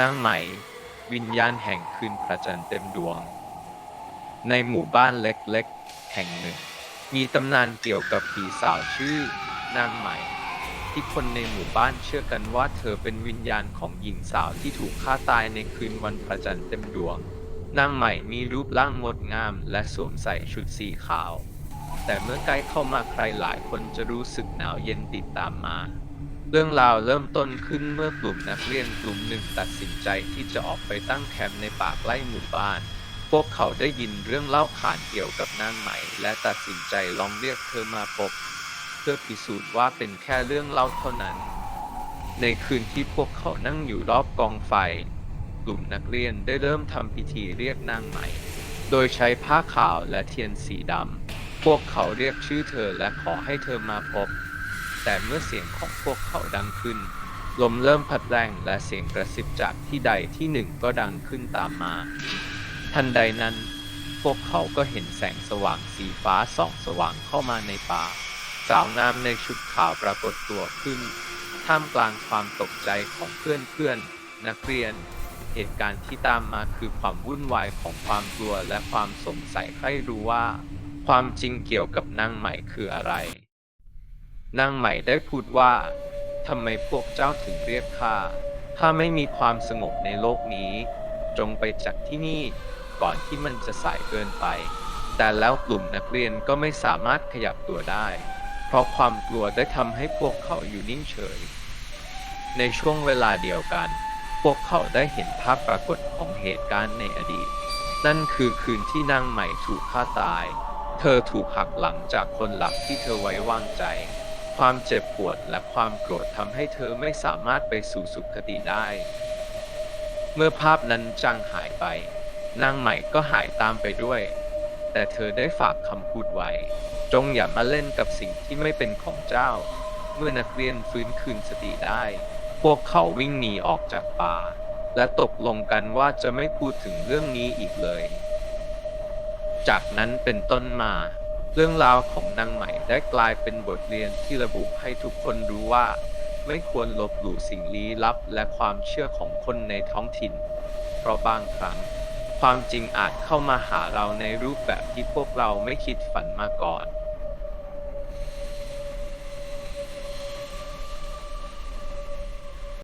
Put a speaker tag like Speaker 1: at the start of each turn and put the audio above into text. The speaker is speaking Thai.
Speaker 1: นางไหม่ วิญญาณแห่งคืนพระจันทร์เต็มดวง ในหมู่บ้านเล็กๆ แห่งหนึ่ง มีตำนานเกี่ยวกับผีสาวชื่อนางไหม่ ที่คนในหมู่บ้านเชื่อกันว่าเธอเป็นวิญญาณของหญิงสาวที่ถูกฆ่าตายในคืนวันพระจันทร์เต็มดวงนางใหม่มีรูปร่างงดงามและสวมใส่ชุดสีขาว แต่เมื่อใกล้เข้ามาใครหลายคนจะรู้สึกหนาวเย็นติดตามมา เรื่องราวเริ่มต้นขึ้นเมื่อกลุ่มนักเรียนกลุ่มหนึ่งตัดสินใจที่จะออกไปตั้งแคมป์ในป่าใกล้หมู่บ้าน พวกเขาได้ยินเรื่องเล่าขานเกี่ยวกับนางใหม่และตัดสินใจลองเรียกเธอมาพบ เพื่อพิสูจน์ว่าเป็นแค่เรื่องเล่าเท่านั้น ในคืนที่พวกเขานั่งอยู่รอบกองไฟ กลุ่มนักเรียนได้เริ่มทำพิธีเรียกนางใหม่โดยใช้ผ้าขาวและเทียนสีดำพวกเขาเรียกชื่อเธอและขอให้เธอมาพบ แต่เมื่อเสียงของพวกเขาดังขึ้น ลมเริ่มพัดแรงและเสียงกระซิบจากที่ใดที่หนึ่งก็ดังขึ้นตามมา ทันใดนั้น พวกเขาก็เห็นแสงสว่างสีฟ้าส่องสว่างเข้ามาในป่า สาวงามในชุดขาวปรากฏตัวขึ้น ท่ามกลางความตกใจของเพื่อนๆ นักเรียน เหตุการณ์ที่ตามมาคือความวุ่นวายของความกลัวและความสงสัยใครรู้ว่า ความจริงเกี่ยวกับนางใหม่คืออะไร นางใหม่ได้พูดว่าทำไมพวกเจ้าถึงเรียกข้าข้าไม่มีความสงบในโลกนี้ จงไปจากที่นี่ก่อนที่มันจะสายเกินไป แต่แล้วกลุ่มนักเรียนก็ไม่สามารถขยับตัวได้ เพราะความกลัวได้ทำให้พวกเขาอยู่นิ่งเฉย ในช่วงเวลาเดียวกัน พวกเขาได้เห็นภาพปรากฏของเหตุการณ์ในอดีต นั่นคือคืนที่นางใหม่ถูกฆ่าตาย เธอถูกหักหลังจากคนหลักที่เธอไว้วางใจ ความเจ็บปวดและความโกรธทำให้เธอไม่สามารถไปสู่สุคติได้ เมื่อภาพนั้นจางหายไป นางใหม่ก็หายตามไปด้วย แต่เธอได้ฝากคำพูดไว้ จงอย่ามาเล่นกับสิ่งที่ไม่เป็นของเจ้า เมื่อนักเรียนฟื้นคืนสติได้ พวกเขาวิ่งหนีออกจากป่า และตกลงกันว่าจะไม่พูดถึงเรื่องนี้อีกเลย จากนั้นเป็นต้นมา เรื่องราวของนางใหม่ได้กลายเป็นบทเรียนที่ระบุให้ทุกคนรู้ว่า ไม่ควรลบหลู่สิ่งลี้ลับและความเชื่อของคนในท้องถิ่น เพราะบางครั้ง ความจริงอาจเข้ามาหาเราในรูปแบบที่พวกเราไม่คิดฝันมาก่อน